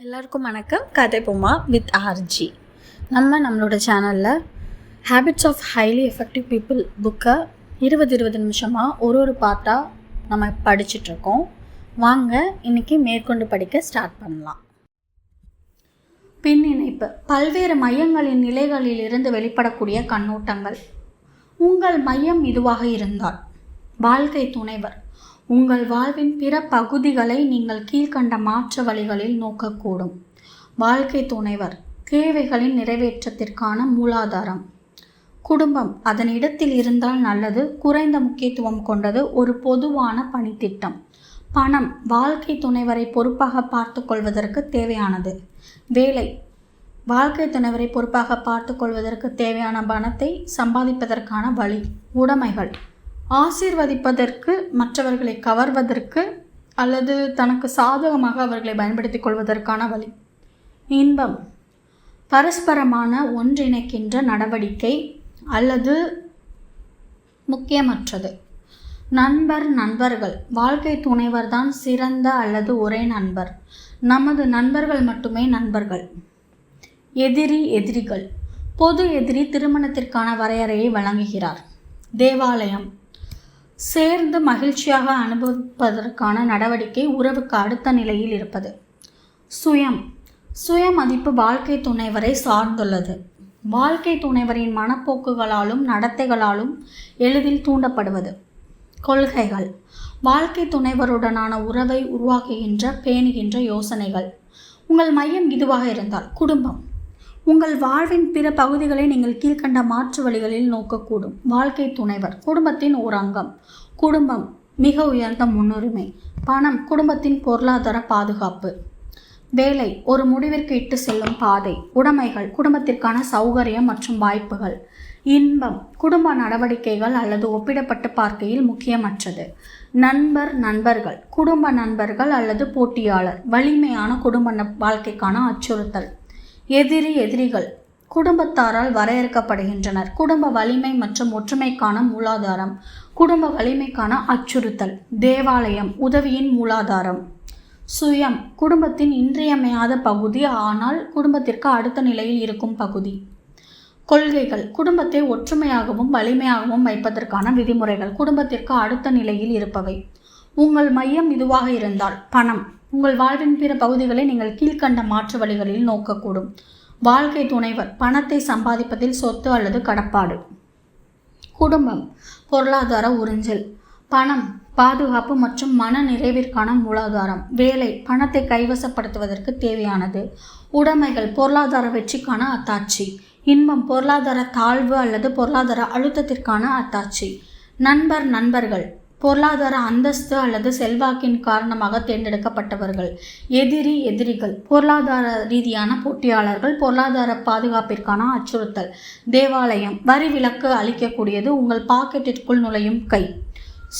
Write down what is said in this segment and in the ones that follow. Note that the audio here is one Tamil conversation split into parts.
எல்லாருக்கும் வணக்கம். கதை பொம்மா வித் ஆர்ஜி நம்ம நம்மளோட சேனலில் habits of highly effective people புக்கை இருபது இருபது நிமிஷமாக ஒரு ஒரு பாட்டாக நம்ம படிச்சிட்ருக்கோம் வாங்க இன்னைக்கு மேற்கொண்டு படிக்க ஸ்டார்ட் பண்ணலாம். பின் இணைப்பு பல்வேறு மையங்களின் நிலைகளில் இருந்து வெளிப்படக்கூடிய கண்ணோட்டங்கள். உங்கள் மையம் இதுவாக இருந்தால் வாழ்க்கை துணைவர். உங்கள் வாழ்வின் பிற பகுதிகளை நீங்கள் கீழ்க்கண்ட மாற்ற வழிகளில் நோக்கக்கூடும். வாழ்க்கை துணைவர் தேவைகளின் நிறைவேற்றத்திற்கான மூலாதாரம். குடும்பம் அதன் இடத்தில் இருந்தால் நல்லது குறைந்த முக்கியத்துவம் கொண்டது ஒரு பொதுவான பணித்திட்டம். பணம் வாழ்க்கை துணைவரை பொறுப்பாக பார்த்து கொள்வதற்கு தேவையானது. வேலை வாழ்க்கை துணைவரை பொறுப்பாக பார்த்து கொள்வதற்கு தேவையான பணத்தை சம்பாதிப்பதற்கான வழி உடைமைகள். ஆசீர்வதிப்பதற்கு மற்றவர்களை கவர்வதற்கு அல்லது தனக்கு சாதகமாக அவர்களை பயன்படுத்திக் கொள்வதற்கான வழி. இன்பம். பரஸ்பரமான ஒன்றிணைக்கின்ற நடவடிக்கை அல்லது முக்கியமற்றது. நண்பர் நண்பர்கள். வாழ்க்கை துணைவர் தான் சிறந்த அல்லது ஒரே நண்பர். நமது நண்பர்கள் மட்டுமே நண்பர்கள். எதிரி எதிரிகள். பொது எதிரி திருமணத்திற்கான வரையறையை வழங்குகிறார். தேவாலயம். சேர்ந்து மகிழ்ச்சியாக அனுபவிப்பதற்கான நடவடிக்கை உறவுக்கு அடுத்த நிலையில் இருப்பது. சுயம். சுய மதிப்பு வாழ்க்கை துணைவரை சார்ந்துள்ளது. வாழ்க்கை துணைவரின் மனப்போக்குகளாலும் நடத்தைகளாலும் எளிதில் தூண்டப்படுவது. கொள்கைகள். வாழ்க்கை துணைவருடனான உறவை உருவாக்குகின்ற பேணுகின்ற யோசனைகள். உங்கள் மையம் இதுவாக இருந்தால் குடும்பம். உங்கள் வாழ்வின் பிற பகுதிகளை நீங்கள் கீழ்க்கண்ட மாற்று வழிகளில் நோக்கக்கூடும். வாழ்க்கை துணைவர் குடும்பத்தின் ஒரு அங்கம் குடும்பம் மிக உயர்ந்த முன்னுரிமை. பணம் குடும்பத்தின் பொருளாதார பாதுகாப்பு. வேலை ஒரு முடிவிற்கு இட்டு செல்லும் பாதை. உடைமைகள் குடும்பத்திற்கான சௌகரியம் மற்றும் வாய்ப்புகள். இன்பம் குடும்ப நடவடிக்கைகள் அல்லது ஒப்பிடப்பட்டு பார்க்கையில் முக்கியமற்றது. நண்பர் நண்பர்கள். குடும்ப நண்பர்கள் அல்லது போட்டியாளர். வலிமையான குடும்ப வாழ்க்கைக்கான அச்சுறுத்தல். எதிரி எதிரிகள் குடும்பத்தாரால் வரையறுக்கப்படுகின்றனர். குடும்ப வலிமை மற்றும் ஒற்றுமைக்கான மூலாதாரம். குடும்ப வலிமைக்கான அச்சுறுத்தல். தேவாலயம் உதவியின் மூலாதாரம். சுயம். குடும்பத்தின் இன்றியமையாத பகுதி ஆனால் குடும்பத்திற்கு அடுத்த நிலையில் இருக்கும் பகுதி. கொள்கைகள். குடும்பத்தை ஒற்றுமையாகவும் வலிமையாகவும் வைப்பதற்கான விதிமுறைகள். குடும்பத்திற்கு அடுத்த நிலையில் இருப்பவை. உங்கள் மையம் இதுவாக இருந்தால் பணம். உங்கள் வாழ்வின் பிற பகுதிகளை நீங்கள் கீழ்க்கண்ட மாற்று வழிகளில் நோக்கக்கூடும். வாழ்க்கை துணைவர் பணத்தை சம்பாதிப்பதில் சொத்து அல்லது கடப்பாடு. குடும்பம் பொருளாதார உறிஞ்சல். பணம் பாதுகாப்பு மற்றும் மன நிறைவிற்கான மூலாதாரம். வேலை பணத்தை கைவசப்படுத்துவதற்கு தேவையானது. உடைமைகள் பொருளாதார வெற்றிக்கான அத்தாட்சி. இன்பம் பொருளாதார தாழ்வு அல்லது பொருளாதார அழுத்தத்திற்கான அத்தாட்சி. நண்பர் நண்பர்கள். பொருளாதார அந்தஸ்து அல்லது செல்வாக்கின் காரணமாக தேர்ந்தெடுக்கப்பட்டவர்கள். எதிரி எதிரிகள். பொருளாதார ரீதியான போட்டியாளர்கள் பொருளாதார பாதுகாப்பிற்கான அச்சுறுத்தல். தேவாலயம். வரி விலக்கு அளிக்கக்கூடியது உங்கள் பாக்கெட்டிற்குள் நுழையும் கை.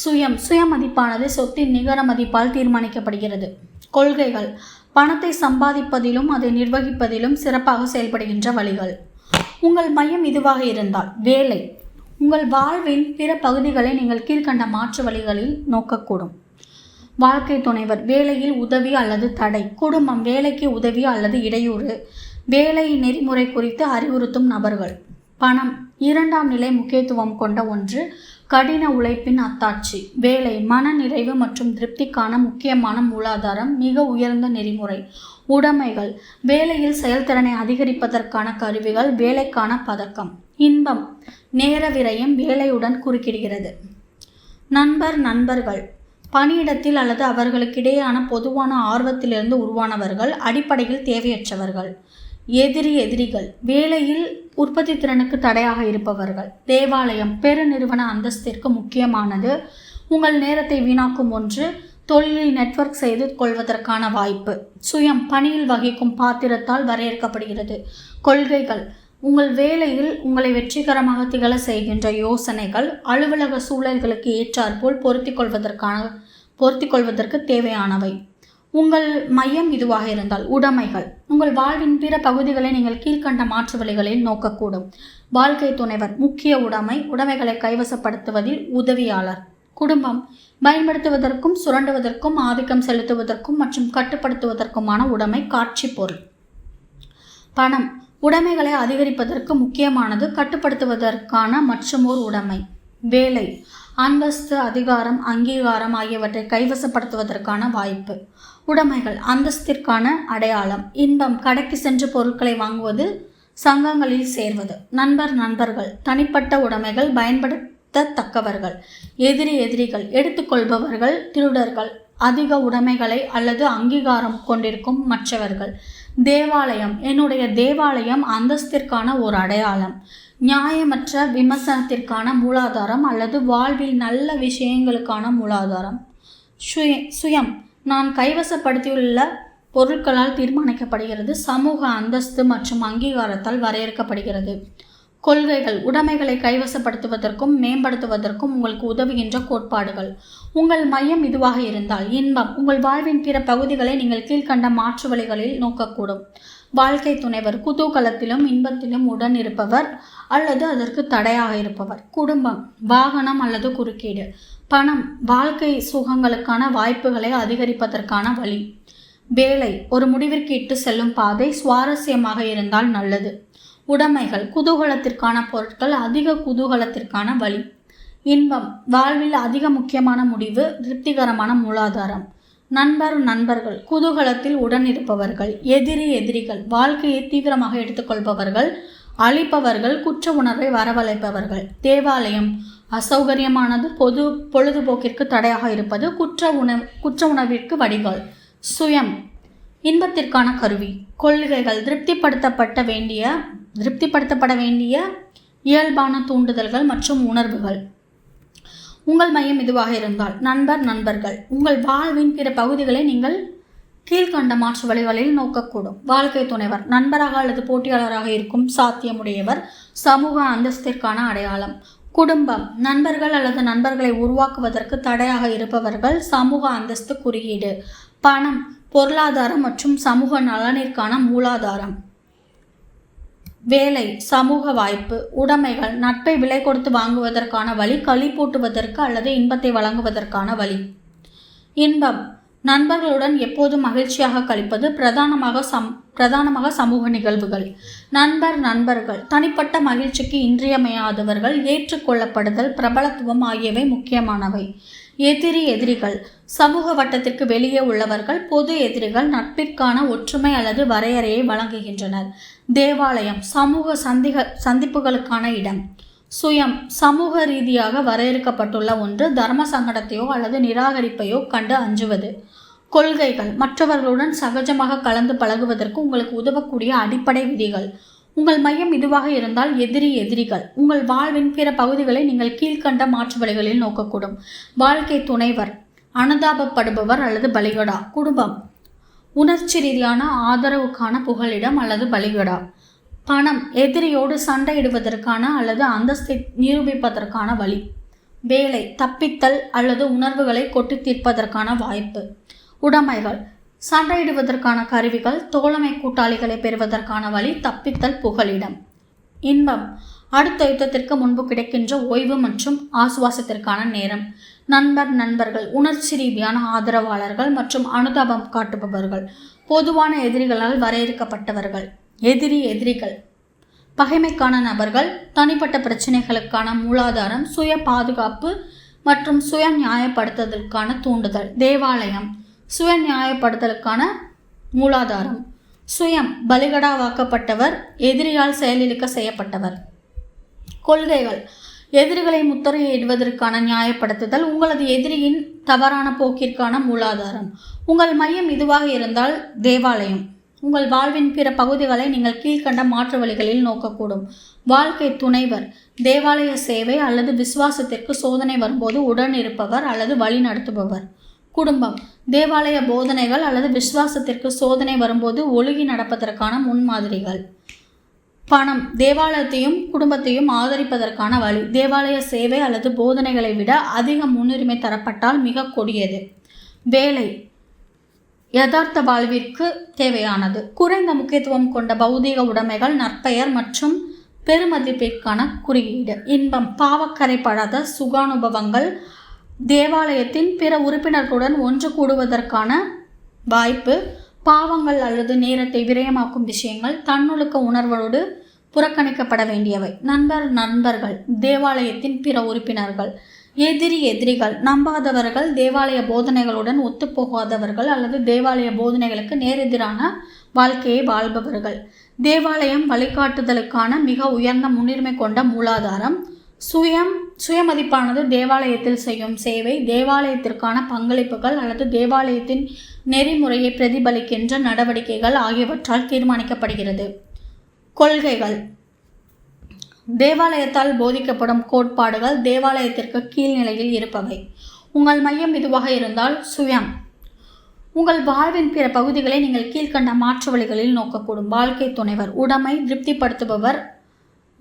சுயம். சுயமதிப்பானது சொத்தின் நிகர மதிப்பால் தீர்மானிக்கப்படுகிறது. கொள்கைகள். பணத்தை சம்பாதிப்பதிலும் அதை நிர்வகிப்பதிலும் சிறப்பாக செயல்படுகின்ற வழிகள். உங்கள் மையம் இதுவாக இருந்தால். வேலை. உங்கள் வாழ்வின் பிற பகுதிகளை நீங்கள் கீழ்க்கண்ட மாற்று வழிகளில் நோக்கக்கூடும். வாழ்க்கை துணைவர் வேலையில் உதவி அல்லது தடை. குடும்பம் வேலைக்கு உதவி அல்லது இடையூறு. வேலை நெறிமுறை குறித்து அறிவுறுத்தும் நபர்கள். பணம் இரண்டாம் நிலை முக்கியத்துவம் கொண்ட ஒன்று கடின உழைப்பின் அத்தாட்சி. வேலை மன நிறைவு மற்றும் திருப்திக்கான முக்கியமான மூலாதாரம் மிக உயர்ந்த நெறிமுறை. உடைமைகள். வேலையில் செயல்திறனை அதிகரிப்பதற்கான கருவிகள் வேலைக்கான பதக்கம். இன்பம். நேர விரயம் வேலையுடன் குறுக்கிடுகிறது. நண்பர் நண்பர்கள். பணியிடத்தில் அல்லது அவர்களுக்கிடையேயான பொதுவான ஆர்வத்திலிருந்து உருவானவர்கள் அடிப்படையில் தேவையற்றவர்கள். எதிரி எதிரிகள் வேலையில் உற்பத்தி திறனுக்கு தடையாக இருப்பவர்கள். தேவாலயம் பெருநிறுவன அந்தஸ்திற்கு முக்கியமானது. உங்கள் நேரத்தை வீணாக்கும் ஒன்று தொழிலில் நெட்வொர்க் செய்து கொள்வதற்கான வாய்ப்பு. சுயம் பணியில் வகிக்கும் பாத்திரத்தால் வரையறுக்கப்படுகிறது. கொள்கைகள் உங்கள் வேலையில் உங்களை வெற்றிகரமாக திகழ செய்கின்ற யோசனைகள் அலுவலக சூழல்களுக்கு ஏற்றாற்போல் பொருத்திக் கொள்வதற்கான பொருத்திக் கொள்வதற்கு தேவையானவை. உங்கள் மையம் இதுவாக இருந்தால் உடைமைகள். உங்கள் வாழ்வின் பிற பகுதிகளை நீங்கள் கீழ்க்கண்ட மாற்று வழிகளில் நோக்கக்கூடும். வாழ்க்கை துணைவர் முக்கிய உடைமை உடைமைகளை கைவசப்படுத்துவதில் உதவியாளர். குடும்பம் பயன்படுத்துவதற்கும் சுரண்டுவதற்கும் ஆதிக்கம் செலுத்துவதற்கும் மற்றும் கட்டுப்படுத்துவதற்குமான உடைமை காட்சி பொருள். பணம் உடைமைகளை அதிகரிப்பதற்கு முக்கியமானது கட்டுப்படுத்துவதற்கான மற்றுமோர் உடைமை. வேலை அந்தஸ்து அதிகாரம் அங்கீகாரம் ஆகியவற்றை கைவசப்படுத்துவதற்கான வாய்ப்பு. உடைமைகள் அந்தஸ்திற்கான அடையாளம். இன்பம் கடைக்கு சென்று பொருட்களை வாங்குவது சங்கங்களில் சேர்வது. நண்பர் நண்பர்கள் தனிப்பட்ட உடைமைகள் பயன்படுத்தத்தக்கவர்கள். எதிரி எதிரிகள் எடுத்துக்கொள்பவர்கள் திருடர்கள் அதிக உடைமைகளை அல்லது அங்கீகாரம் கொண்டிருக்கும் மற்றவர்கள். தேவாலயம் என்னுடைய தேவாலயம் அந்தஸ்திற்கான ஒரு அடையாளம். நியாயமற்ற விமர்சனத்திற்கான மூலாதாரம் அல்லது வாழ்வில் நல்ல விஷயங்களுக்கான மூலாதாரம். சுய சுயம். நான் கைவசப்படுத்தியுள்ள பொருட்களால் தீர்மானிக்கப்படுகிறது. சமூக அந்தஸ்து மற்றும் அங்கீகாரத்தால் வரையறுக்கப்படுகிறது. கொள்கைகள். உடைமைகளை கைவசப்படுத்துவதற்கும் மேம்படுத்துவதற்கும் உங்களுக்கு உதவுகின்ற கோட்பாடுகள். உங்கள் மையம் இதுவாக இருந்தால் இன்பம். உங்கள் வாழ்வின் பிற பகுதிகளை நீங்கள் கீழ்கண்ட மாற்று வழிகளில் நோக்கக்கூடும். வாழ்க்கை துணைவர் குதூகலத்திலும் இன்பத்திலும் உடன் இருப்பவர் அல்லது அதற்கு தடையாக இருப்பவர். குடும்பம் வாகனம் அல்லது குறுக்கீடு. பணம் வாழ்க்கை சுகங்களுக்கான வாய்ப்புகளை அதிகரிப்பதற்கான வழி. வேலை ஒரு முடிவிற்கு இட்டு செல்லும் பாதை சுவாரஸ்யமாக இருந்தால் நல்லது. உடைமைகள் குதூகலத்திற்கான பொருட்கள் அதிக குதூகலத்திற்கான வழி. இன்பம் வாழ்வில் அதிக முக்கியமான முடிவு திருப்திகரமான மூலாதாரம். நண்பர் நண்பர்கள் குதூகலத்தில் உடன் இருப்பவர்கள் எதிரி எதிரிகள் வாழ்க்கையை தீவிரமாக எடுத்துக்கொள்பவர்கள் அழிப்பவர்கள் குற்ற உணர்வை வரவழைப்பவர்கள். தேவாலயம் அசௌகரியமானது பொது பொழுதுபோக்கிற்கு தடையாக இருப்பது குற்ற உணவு குற்ற உணர்விற்கு வடிகால். சுயம் இன்பத்திற்கான கருவி. கொள்கைகள் திருப்திப்படுத்தப்பட்ட வேண்டிய திருப்திப்படுத்தப்பட வேண்டிய இயல்பான தூண்டுதல்கள் மற்றும் உணர்வுகள். உங்கள் மையம் இதுவாக இருந்தால் நண்பர் நண்பர்கள் உங்கள் வாழ்வின் பிற பகுதிகளை நீங்கள் கீழ்கண்ட மாற்று வழிகளில் நோக்கக்கூடும். வாழ்க்கை துணைவர் நண்பராக அல்லது போட்டியாளராக இருக்கும் சாத்தியமுடையவர் சமூக அந்தஸ்திற்கான அடையாளம். குடும்பம் நண்பர்கள் அல்லது நண்பர்களை உருவாக்குவதற்கு தடையாக இருப்பவர்கள் சமூக அந்தஸ்து குறியீடு. பணம் பொருளாதாரம் மற்றும் சமூக நலனிற்கான மூலாதாரம். வேலை சமூக வாய்ப்பு உடைமைகள் நட்பை விலை கொடுத்து வாங்குவதற்கான வழி களிப்பூட்டுவதற்கு அல்லது இன்பத்தை வழங்குவதற்கான வழி. இன்பம் நண்பர்களுடன் எப்போதும் மகிழ்ச்சியாக கழிப்பது பிரதானமாக சம் பிரதானமாக சமூக நிகழ்வுகள். நண்பர் நண்பர்கள் தனிப்பட்ட மகிழ்ச்சிக்கு இன்றியமையாதவர்கள் ஏற்றுக்கொள்ளப்படுதல் பிரபலத்துவம் ஆகியவை முக்கியமானவை. எதிரி எதிரிகள். சமூக வட்டத்திற்கு வெளியே உள்ளவர்கள் பொது எதிரிகள் நட்பிற்கான ஒற்றுமை அல்லது வரையறையை வழங்குகின்றனர். தேவாலயம் சமூக சந்திக சந்திப்புகளுக்கான இடம். சுயம் சமூக ரீதியாக வரையறுக்கப்பட்டுள்ள ஒன்று தர்ம சங்கடத்தையோ அல்லது நிராகரிப்பையோ கண்டு அஞ்சுவது. கொள்கைகள் மற்றவர்களுடன் சகஜமாக கலந்து பழகுவதற்கு உங்களுக்கு உதவக்கூடிய அடிப்படை விதிகள். உங்கள் மையம் இதுவாக இருந்தால் எதிரி எதிரிகள். உங்கள் வாழ்வின் பிற பகுதிகளை நீங்கள் கீழ்கண்ட மாற்று வழிகளில் நோக்கக்கூடும். வாழ்க்கை துணைவர் அனுதாபப்படுபவர் அல்லது பலிகடா. குடும்பம் உணர்ச்சி ரீதியான ஆதரவுக்கான புகலிடம் அல்லது பலிகடா. பணம் எதிரியோடு சண்டையிடுவதற்கான அல்லது அந்தஸ்தை நிரூபிப்பதற்கான வழி. வேலை தப்பித்தல் அல்லது உணர்வுகளை கொட்டி தீர்ப்பதற்கான வாய்ப்பு. உடைமைகள் சண்டையிடுவதற்கான கருவிகள் தோழமை கூட்டாளிகளை பெறுவதற்கான வழி தப்பித்தல் புகலிடம். இன்பம். அடுத்த யுத்தத்திற்கு முன்பு கிடைக்கின்ற ஓய்வு மற்றும் ஆசுவாசத்திற்கான நேரம். நண்பர் நண்பர்கள் உணர்ச்சி ரீதியான ஆதரவாளர்கள் மற்றும் அனுதாபம் காட்டுபவர்கள். பொதுவான எதிரிகளால் வரையறுக்கப்பட்டவர்கள். எதிரி எதிரிகள். பகைமைக்கான நபர்கள் தனிப்பட்ட பிரச்சனைகளுக்கான மூலாதாரம் சுய பாதுகாப்பு மற்றும் சுய நியாயப்படுத்துதலுக்கான தூண்டுதல் தேவாலயம். சுய நியாயப்படுத்தலுக்கான மூலாதாரம். சுயம் பலிகடாவாக்கப்பட்டவர் எதிரியால் செயலிழக்க செய்யப்பட்டவர். கொள்கைகள். எதிரிகளை முத்திரையிடுவதற்கான நியாயப்படுத்துதல் உங்களது எதிரியின் தவறான போக்கிற்கான மூலாதாரம். உங்கள் மையம் இதுவாக இருந்தால் தேவாலயம். உங்கள் வாழ்வின் பிற பகுதிகளை நீங்கள் கீழ்கண்ட மாற்று வழிகளில் நோக்கக்கூடும். வாழ்க்கை துணைவர். தேவாலய சேவை அல்லது விசுவாசத்திற்கு சோதனை வரும்போது உடன் இருப்பவர் அல்லது வழி நடத்துபவர். குடும்பம். தேவாலய போதனைகள் அல்லது விசுவாசத்திற்கு சோதனை வரும்போது ஒழுகி நடப்பதற்கான முன்மாதிரிகள். பணம். தேவாலயத்தையும் குடும்பத்தையும் ஆதரிப்பதற்கான வழி. தேவாலய சேவை அல்லது போதனைகளை விட அதிக முன்னுரிமை தரப்பட்டால் மிக கொடியது. வேலை. யதார்த்த வாழ்விற்கு தேவையானது. குறைந்த முக்கியத்துவம் கொண்ட பௌதீக உடைமைகள் நற்பெயர் மற்றும் பெருமதிப்பிற்கான குறியீடு. இன்பம். பாவக்கரைப்படாத சுகானுபவங்கள் தேவாலயத்தின் பிற உறுப்பினர்களுடன் ஒன்று கூடுவதற்கான வாய்ப்பு பாவங்கள் அல்லது நேரத்தை விரயமாக்கும் விஷயங்கள் தன்னொழுக்க உணர்வோடு புறக்கணிக்கப்பட வேண்டியவை. நண்பர் நண்பர்கள் தேவாலயத்தின் பிற உறுப்பினர்கள் எதிரி எதிரிகள் நம்பாதவர்கள் தேவாலய போதனைகளுடன் ஒத்துப்போகாதவர்கள் அல்லது தேவாலய போதனைகளுக்கு நேரெதிரான வாழ்க்கையை வாழ்பவர்கள். தேவாலயம் வழிகாட்டுதலுக்கான மிக உயர்ந்த முன்னுரிமை கொண்ட மூலாதாரம் சுயம் சுயமதிப்பானது தேவாலயத்தில் செய்யும் சேவை தேவாலயத்திற்கான பங்களிப்புகள் அல்லது தேவாலயத்தின் நெறிமுறையை பிரதிபலிக்கின்ற நடவடிக்கைகள் ஆகியவற்றால் தீர்மானிக்கப்படுகிறது. கொள்கைகள். தேவாலயத்தால் போதிக்கப்படும் கோட்பாடுகள் தேவாலயத்திற்கு கீழ்நிலையில் இருப்பவை. உங்கள் மையம் இதுவாக இருந்தால் சுயம். உங்கள் வாழ்வின் பிற பகுதிகளை நீங்கள் கீழ்கண்ட மாற்று வழிகளில் நோக்கக்கூடும். வாழ்க்கை துணைவர் உடைமை திருப்திப்படுத்துபவர்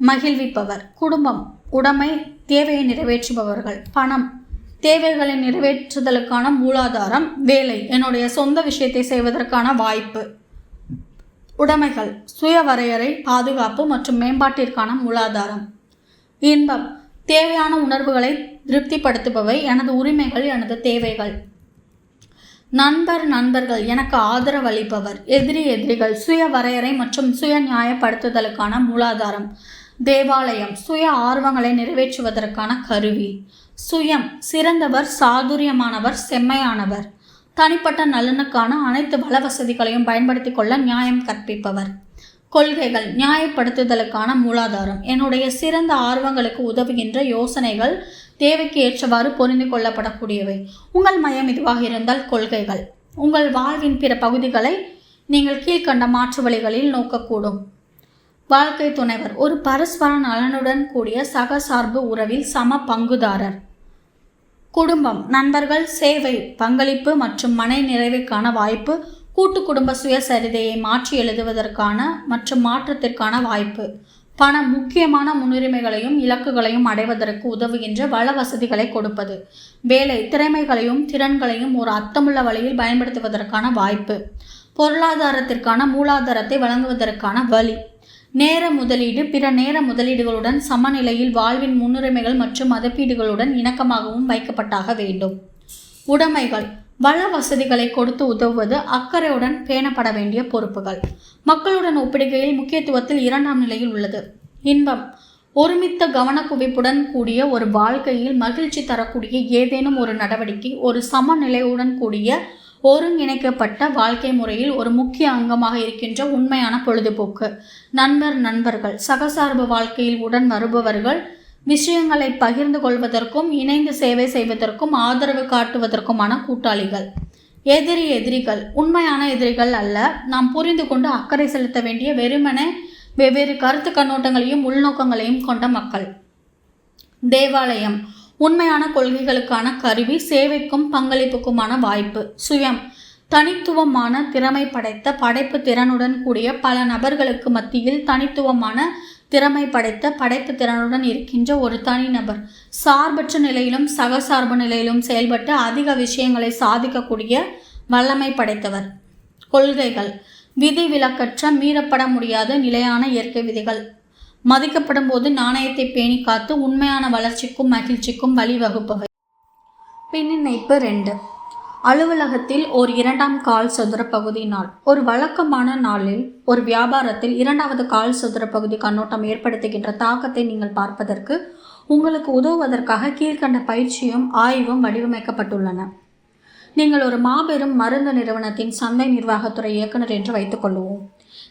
மகிழ்விப்பவர். குடும்பம் உடைமை தேவையை நிறைவேற்றுபவர்கள். பணம். தேவைகளை நிறைவேற்றுதலுக்கான மூலாதாரம் வேலை. என்னுடைய சொந்த விஷயத்தை செய்வதற்கான வாய்ப்பு. உடைமைகள். சுய வரையறை பாதுகாப்பு மற்றும் மேம்பாட்டிற்கான மூலாதாரம். இன்பம். தேவையான உணர்வுகளை திருப்திப்படுத்துபவை. எனது உரிமைகள் எனது தேவைகள். நண்பர் நண்பர்கள் எனக்கு ஆதரவளிப்பவர். எதிரி எதிரிகள். சுய வரையறை மற்றும் சுய நியாயப்படுத்துதலுக்கான மூலாதாரம். தேவாலயம் சுய ஆர்வங்களை நிறைவேற்றுவதற்கான கருவி. சுயம் சிறந்தவர் சாதுரியமானவர் செம்மையானவர். தனிப்பட்ட நலனுக்கான அனைத்து வள வசதிகளையும் பயன்படுத்திக் கொள்ள நியாயம் கற்பிப்பவர். கொள்கைகள் நியாயப்படுத்துதலுக்கான மூலாதாரம். என்னுடைய சிறந்த ஆர்வங்களுக்கு உதவுகின்ற யோசனைகள் தேவைக்கு ஏற்றவாறு பொருந்திக் கொள்ளப்படக்கூடியவை. உங்கள் மையம் இதுவாக இருந்தால் கொள்கைகள். உங்கள் வாழ்வின் பிற பகுதிகளை நீங்கள் கீழ்கண்ட மாற்று வழிகளில் நோக்கக்கூடும். வாழ்க்கை துணைவர். ஒரு பரஸ்பர நலனுடன் கூடிய சகசார்பு உறவில் சம பங்குதாரர். குடும்பம் நண்பர்கள் சேவை பங்களிப்பு மற்றும் மனை நிறைவுக்கான வாய்ப்பு கூட்டு குடும்ப சுயசரிதையை மாற்றி எழுதுவதற்கான மற்றும் மாற்றத்திற்கான வாய்ப்பு. பண முக்கியமான முன்னுரிமைகளையும் இலக்குகளையும் அடைவதற்கு உதவுகின்ற வள வசதிகளை கொடுப்பது. வேலை திறமைகளையும் திறன்களையும் ஒரு அர்த்தமுள்ள வழியில் பயன்படுத்துவதற்கான வாய்ப்பு. பொருளாதாரத்திற்கான மூலாதாரத்தை வழங்குவதற்கான வழி. நேர முதலீடு பிற நேர முதலீடுகளுடன் சமநிலையில் வாழ்வின் முன்னுரிமைகள் மற்றும் மதிப்பீடுகளுடன் இணக்கமாகவும் வைக்கப்பட்டாக வேண்டும். உடைமைகள். வள வசதிகளை கொடுத்து உதவுவது அக்கறையுடன் பேணப்பட வேண்டிய பொறுப்புகள். மக்களுடன் ஒப்பிடுகையில் முக்கியத்துவத்தில் இரண்டாம் நிலையில் உள்ளது. இன்பம். ஒருமித்த கவனக்குவிப்புடன் கூடிய ஒரு வாழ்க்கையில் மகிழ்ச்சி தரக்கூடிய ஏதேனும் ஒரு நடவடிக்கை ஒரு சமநிலையுடன் கூடிய ஒருங்கிணைக்கப்பட்ட வாழ்க்கை முறையில் ஒரு முக்கிய அங்கமாக இருக்கின்ற உண்மையான பொழுதுபோக்கு. நண்பர் நண்பர்கள் சகசார்பு வாழ்க்கையில் உடன் வருபவர்கள் விஷயங்களை பகிர்ந்து கொள்வதற்கும் இணைந்து சேவை செய்வதற்கும் ஆதரவு காட்டுவதற்குமான கூட்டாளிகள். எதிரி எதிரிகள் உண்மையான எதிரிகள் அல்ல. நாம் புரிந்து கொண்டு அக்கறை செலுத்த வேண்டிய வெறுமனே வெவ்வேறு கருத்து கண்ணோட்டங்களையும் உள்நோக்கங்களையும் கொண்ட மக்கள். தேவாலயம் உண்மையான கொள்கைகளுக்கான கருவி சேவைக்கும் பங்களிப்புக்குமான வாய்ப்பு. சுயம். தனித்துவமான திறமை படைத்த படைப்பு திறனுடன் கூடிய பல நபர்களுக்கு மத்தியில் தனித்துவமான திறமை படைத்த படைப்பு திறனுடன் இருக்கின்ற ஒரு தனிநபர் சார்பற்ற நிலையிலும் சகசார்பு நிலையிலும் செயல்பட்டு அதிக விஷயங்களை சாதிக்கக்கூடிய வல்லமை படைத்தவர். கொள்கைகள். விதி விலக்கற்ற மீறப்பட முடியாத நிலையான இயற்கை விதிகள். மதிக்கப்படும் போது நாணயத்தை பேணி காத்து உண்மையான வளர்ச்சிக்கும் மகிழ்ச்சிக்கும் வழிவகுப்பவை பின்னிணைப்பு ரெண்டு. அலுவலகத்தில் ஒரு இரண்டாம் கால் சதுர பகுதி நாள். ஒரு வழக்கமான நாளில் ஒரு வியாபாரத்தில் இரண்டாவது கால் சதுர பகுதி கண்ணோட்டம் ஏற்படுத்துகின்ற தாக்கத்தை நீங்கள் பார்ப்பதற்கு உங்களுக்கு உதவுவதற்காக கீழ்கண்ட பயிற்சியும் ஆய்வும் வடிவமைக்கப்பட்டுள்ளன. நீங்கள் ஒரு மாபெரும் மருந்து நிறுவனத்தின் சந்தை நிர்வாகத்துறை இயக்குனர் என்று வைத்துக்கொள்வோம்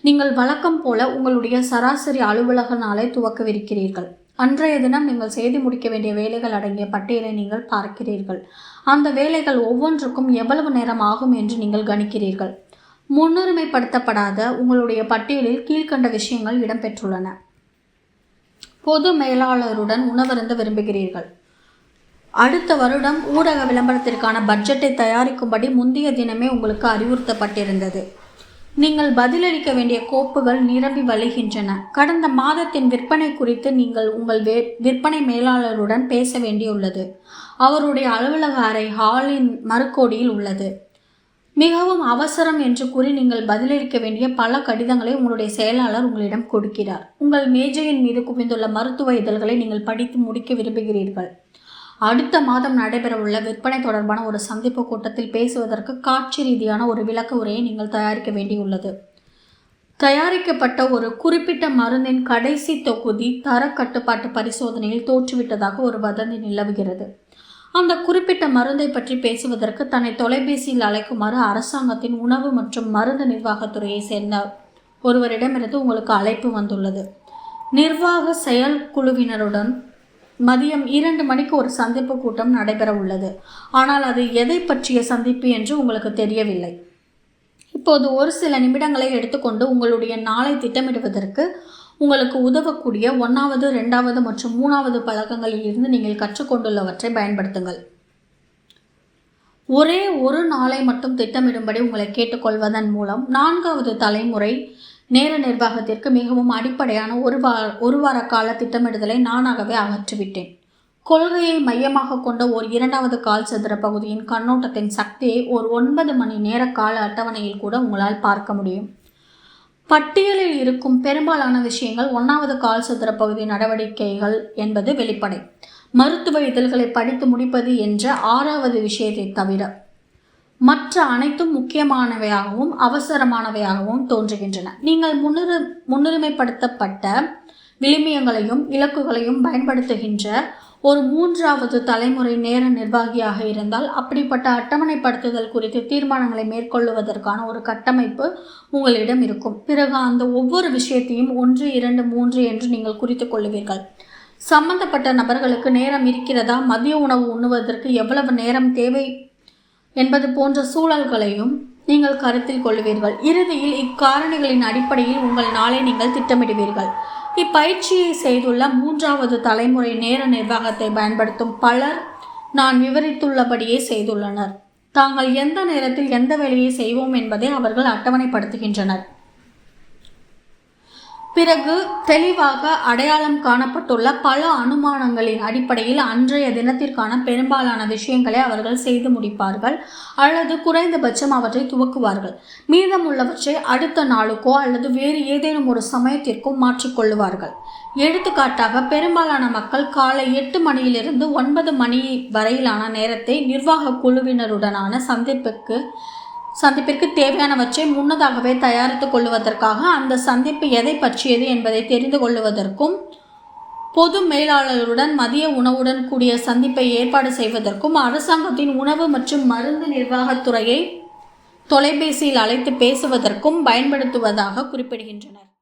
நீங்கள் வழக்கம் போல உங்களுடைய சராசரி அலுவலக நாளை துவக்கவிருக்கிறீர்கள். அன்றைய தினம் நீங்கள் செய்து முடிக்க வேண்டிய வேலைகள் அடங்கிய பட்டியலை நீங்கள் பார்க்கிறீர்கள். அந்த வேலைகள் ஒவ்வொன்றுக்கும் எவ்வளவு நேரம் ஆகும் என்று நீங்கள் கணிக்கிறீர்கள். முன்னுரிமைப்படுத்தப்படாத உங்களுடைய பட்டியலில் கீழ்கண்ட விஷயங்கள் இடம்பெற்றுள்ளன. பொது மேலாளருடன் உணவருந்த விரும்புகிறீர்கள். அடுத்த வருடம் ஊடக விளம்பரத்திற்கான பட்ஜெட்டை தயாரிக்கும்படி முந்தைய தினமே உங்களுக்கு அறிவுறுத்தப்பட்டிருந்தது. நீங்கள் பதிலளிக்க வேண்டிய கோப்புகள் நிரம்பி வழிகின்றன. கடந்த மாதத்தின் விற்பனை குறித்து நீங்கள் உங்கள் வே விற்பனை மேலாளருடன் பேச வேண்டியுள்ளது. அவருடைய அலுவலக அறை ஹாலின் மறுக்கோடியில் உள்ளது. மிகவும் அவசரம் என்று கூறி நீங்கள் பதிலளிக்க வேண்டிய பல கடிதங்களை உங்களுடைய செயலாளர் உங்களிடம் கொடுக்கிறார். உங்கள் மேஜையின் மீது குவிந்துள்ள மருத்துவ இதழ்களை நீங்கள் படித்து முடிக்க விரும்புகிறீர்கள். அடுத்த மாதம் நடைபெறவுள்ள விற்பனை தொடர்பான ஒரு சந்திப்பு கூட்டத்தில் பேசுவதற்கு காட்சி ரீதியான ஒரு விளக்க உரையை நீங்கள் தயாரிக்க வேண்டியுள்ளது. தயாரிக்கப்பட்ட ஒரு குறிப்பிட்ட மருந்தின் கடைசி தொகுதி தர கட்டுப்பாட்டு பரிசோதனையில் தோற்றுவிட்டதாக ஒரு வதந்தி நிலவுகிறது. அந்த குறிப்பிட்ட மருந்தை பற்றி பேசுவதற்கு தன்னை தொலைபேசியில் அழைக்குமாறு அரசாங்கத்தின் உணவு மற்றும் மருந்து நிர்வாகத்துறையை சேர்ந்த ஒருவரிடமிருந்து உங்களுக்கு அழைப்பு வந்துள்ளது. நிர்வாக செயற்குழுவினருடன் மதியம் இரண்டு மணிக்கு ஒரு சந்திப்பு கூட்டம் நடைபெற உள்ளது. ஆனால் அது எதை பற்றிய சந்திப்பு என்று உங்களுக்கு தெரியவில்லை. இப்போது ஒரு சில நிமிடங்களை எடுத்துக்கொண்டு உங்களுடைய நாளை திட்டமிடுவதற்கு உங்களுக்கு உதவக்கூடிய ஒன்றாவது ரெண்டாவது மற்றும் மூணாவது பழக்கங்களில் இருந்து நீங்கள் கற்றுக்கொண்டுள்ளவற்றை பயன்படுத்துங்கள். ஒரே ஒரு நாளை மட்டும் திட்டமிடும்படி உங்களை கேட்டுக்கொள்வதன் மூலம் நான்காவது தலைமுறை நேர நிர்வாகத்திற்கு மிகவும் அடிப்படையான ஒரு வார ஒரு வார கால திட்டமிடுதலை நானாகவே அகற்றிவிட்டேன். கொள்கையை மையமாக கொண்ட ஒரு இரண்டாவது கால் சதுர பகுதியின் கண்ணோட்டத்தின் சக்தியை ஒரு ஒன்பது மணி நேர கால அட்டவணையில் கூட உங்களால் பார்க்க முடியும். பட்டியலில் இருக்கும் பெரும்பாலான விஷயங்கள் ஒன்றாவது கால் சதுர பகுதி நடவடிக்கைகள் என்பது வெளிப்படை. மருத்துவ இதழ்களை படித்து முடிப்பது என்ற ஆறாவது விஷயத்தை தவிர மற்ற அனைத்தும் முக்கியமானவையாகவும் அவசரமானவையாகவும் தோன்றுகின்றன. நீங்கள் முன்னுரி முன்னுரிமைப்படுத்தப்பட்ட விளிமியங்களையும் இலக்குகளையும் பயன்படுத்துகின்ற ஒரு மூன்றாவது தலைமுறை நேர நிர்வாகியாக இருந்தால் அப்படிப்பட்ட அட்டவணைப்படுத்துதல் குறித்து தீர்மானங்களை மேற்கொள்வதற்கான ஒரு கட்டமைப்பு உங்களிடம் இருக்கும். பிறகு அந்த ஒவ்வொரு விஷயத்தையும் ஒன்று இரண்டு மூன்று என்று நீங்கள் குறித்து கொள்ளுவீர்கள். சம்பந்தப்பட்ட நபர்களுக்கு நேரம் இருக்கிறதா? மதிய உணவு உண்ணுவதற்கு எவ்வளவு நேரம் தேவை? என்பது போன்ற சூழல்களையும் நீங்கள் கருத்தில் கொள்வீர்கள். இறுதியில் இக்காரணிகளின் அடிப்படையில் உங்கள் நாளை நீங்கள் திட்டமிடுவீர்கள். இப்பயிற்சியை செய்துள்ள மூன்றாவது தலைமுறை நேர நிர்வாகத்தை பயன்படுத்தும் பலர் நான் விவரித்துள்ளபடியே செய்துள்ளனர். தாங்கள் எந்த நேரத்தில் எந்த வேலையை செய்வோம் என்பதை அவர்கள் அட்டவணைப்படுத்துகின்றனர். பிறகு தெளிவாக அடையாளம் காணப்பட்டுள்ள பல அனுமானங்களின் அடிப்படையில் அன்றைய தினத்திற்கான பெரும்பாலான விஷயங்களை அவர்கள் செய்து முடிப்பார்கள். அல்லது குறைந்தபட்சம் அவற்றை துவக்குவார்கள். மீதமுள்ளவற்றை அடுத்த நாளுக்கோ அல்லது வேறு ஏதேனும் ஒரு சமயத்திற்கோ மாற்றிக்கொள்ளுவார்கள். எடுத்துக்காட்டாக பெரும்பாலான மக்கள் காலை எட்டு மணியிலிருந்து ஒன்பது மணி வரையிலான நேரத்தை நிர்வாக குழுவினருடனான சந்திப்புக்கு சந்திப்பிற்கு தேவையானவற்றை முன்னதாகவே தயாரித்துக் கொள்வதற்காக அந்த சந்திப்பு எதை பற்றியது என்பதை தெரிந்து கொள்வதற்கும் பொது மேலாளருடன் மதிய உணவுடன் கூடிய சந்திப்பை ஏற்பாடு செய்வதற்கும் அரசாங்கத்தின் உணவு மற்றும் மருந்து நிர்வாகத்துறையை தொலைபேசியில் அழைத்து பேசுவதற்கும் பயன்படுத்துவதாக குறிப்பிடுகின்றனர்.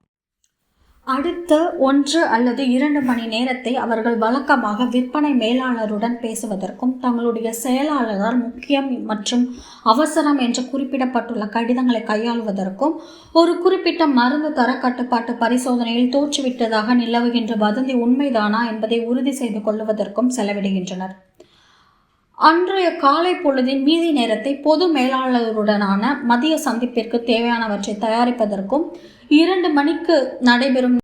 அடுத்த ஒன்று அல்லது இரண்டு மணி நேரத்தை அவர்கள் வழக்கமாக விற்பனை மேலாளருடன் பேசுவதற்கும் தங்களுடைய செயலாளரால் முக்கியம் மற்றும் அவசரம் என்று குறிப்பிடப்பட்டுள்ள கடிதங்களை கையாளுவதற்கும் ஒரு குறிப்பிட்ட மருந்து தர கட்டுப்பாட்டு பரிசோதனையில் தோற்றுவிட்டதாக நிலவுகின்ற வதந்தி உண்மைதானா என்பதை உறுதி செய்து கொள்ளுவதற்கும் செலவிடுகின்றனர். அன்றைய காலை பொழுதின் மீதி நேரத்தை பொது மேலாளருடனான மதிய சந்திப்பிற்கு தேவையானவற்றை தயாரிப்பதற்கும் இரண்டு மணிக்கு நடைபெறும்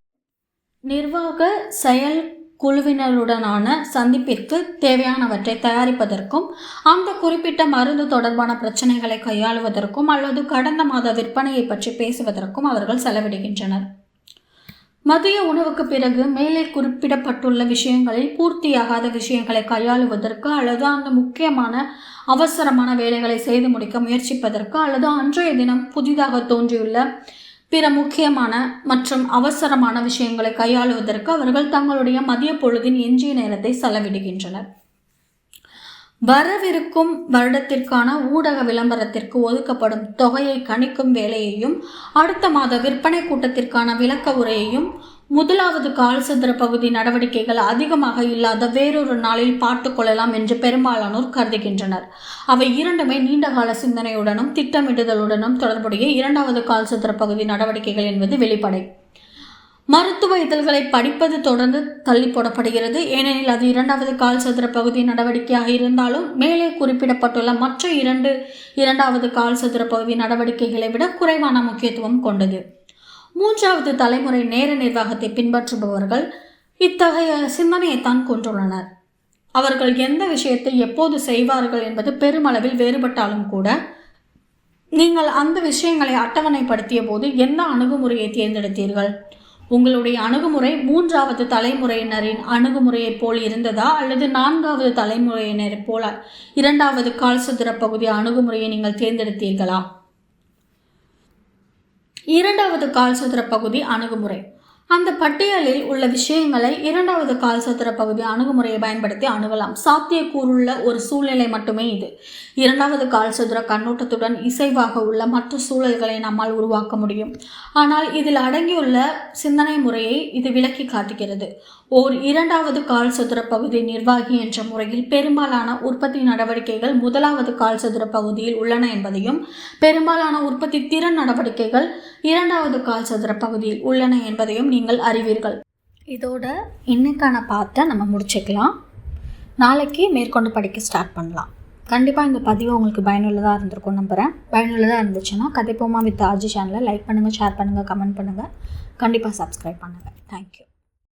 நிர்வாக செயல் குழுவினருடனான சந்திப்பிற்கு தேவையானவற்றை தயாரிப்பதற்கும் அந்த குறிப்பிட்ட மருந்து தொடர்பான பிரச்சனைகளை கையாளுவதற்கும் அல்லது கடந்த மாத விற்பனையை பற்றி பேசுவதற்கும் அவர்கள் செலவிடுகின்றனர். மதிய உணவுக்கு பிறகு மேலே குறிப்பிடப்பட்டுள்ள விஷயங்களில் பூர்த்தியாகாத விஷயங்களை கையாளுவதற்கு அல்லது அந்த முக்கியமான அவசரமான வேலைகளை செய்து முடிக்க முயற்சிப்பதற்கு அல்லது அன்றைய தினம் புதிதாக தோன்றியுள்ள பிற முக்கியமான மற்றும் அவசரமான விஷயங்களை கையாளுவதற்கு அவர்கள் தங்களுடைய மதிய பொழுதின் எஞ்சிய நேரத்தை செலவிடுகின்றனர். வரவிருக்கும் வருடத்திற்கான ஊடக விளம்பரத்திற்கு ஒதுக்கப்படும் தொகையை கணிக்கும் வேலையையும் அடுத்த மாத விற்பனை கூட்டத்திற்கான விளக்க உரையையும் முதலாவது கால் பகுதி நடவடிக்கைகள் அதிகமாக இல்லாத வேறொரு நாளில் பார்த்துக்கொள்ளலாம் என்று பெரும்பாலானோர் கருதுகின்றனர். அவை இரண்டுமே நீண்டகால சிந்தனையுடனும் திட்டமிடுதலுடனும் தொடர்புடைய இரண்டாவது கால் பகுதி நடவடிக்கைகள் என்பது வெளிப்படை. மருத்துவ இதழ்களை படிப்பது தொடர்ந்து தள்ளி போடப்படுகிறது. ஏனெனில் அது இரண்டாவது கால் சதுர பகுதி நடவடிக்கையாக இருந்தாலும் மேலே குறிப்பிடப்பட்டுள்ள மற்ற இரண்டு இரண்டாவது கால் சதுர பகுதி நடவடிக்கைகளை விட குறைவான முக்கியத்துவம் கொண்டது. மூன்றாவது தலைமுறை நேர நிர்வாகத்தை பின்பற்றுபவர்கள் இத்தகைய சிந்தனையைத்தான் கொண்டுள்ளனர். அவர்கள் எந்த விஷயத்தை எப்போது செய்வார்கள் என்பது பெருமளவில் வேறுபட்டாலும் கூட நீங்கள் அந்த விஷயங்களை அட்டவணைப்படுத்திய போது எந்த அணுகுமுறையை தேர்ந்தெடுத்தீர்கள்? உங்களுடைய அணுகுமுறை மூன்றாவது தலைமுறையினரின் அணுகுமுறையைப் போல் இருந்ததா அல்லது நான்காவது தலைமுறையினரைப் போல இரண்டாவது கால் பகுதி அணுகுமுறையை நீங்கள் தேர்ந்தெடுத்தீர்களா? இரண்டாவது கால் பகுதி அணுகுமுறை. அந்த பட்டியலில் உள்ள விஷயங்களை இரண்டாவது கால்சத்திர பகுதி அணுகுமுறையை பயன்படுத்தி அணுகலாம். சாத்தியக்கூறுள்ள ஒரு சூழ்நிலை மட்டுமே இது. இரண்டாவது கால்சதுர கண்ணோட்டத்துடன் இசைவாக உள்ள மற்ற சூழல்களை நம்மால் உருவாக்க முடியும். ஆனால் இதில் அடங்கியுள்ள சிந்தனை முறையை இது விளக்கி காட்டுகிறது. ஓர் இரண்டாவது கால்சதுர பகுதி நிர்வாகி என்ற முறையில் பெரும்பாலான உற்பத்தி நடவடிக்கைகள் முதலாவது கால்சதுர பகுதியில் உள்ளன என்பதையும் பெரும்பாலான உற்பத்தி திறன் நடவடிக்கைகள் இரண்டாவது கால்சதுர பகுதியில் உள்ளன என்பதையும் நீங்கள் அறிவீர்கள். இதோட இன்னைக்கான பாட்டை நம்ம முடிச்சுக்கலாம். நாளைக்கு மேற்கொண்டு படிக்க ஸ்டார்ட் பண்ணலாம். கண்டிப்பாக இந்த பதிவு உங்களுக்கு பயனுள்ளதாக இருந்திருக்கும் நம்புகிறேன் பயனுள்ளதாக இருந்துச்சுன்னா கதைப்போமா வித் ஆஜி சேனலை லைக் பண்ணுங்கள் ஷேர் பண்ணுங்கள் கமெண்ட் பண்ணுங்கள் கண்டிப்பாக சப்ஸ்கிரைப் பண்ணுங்கள் தேங்க்யூ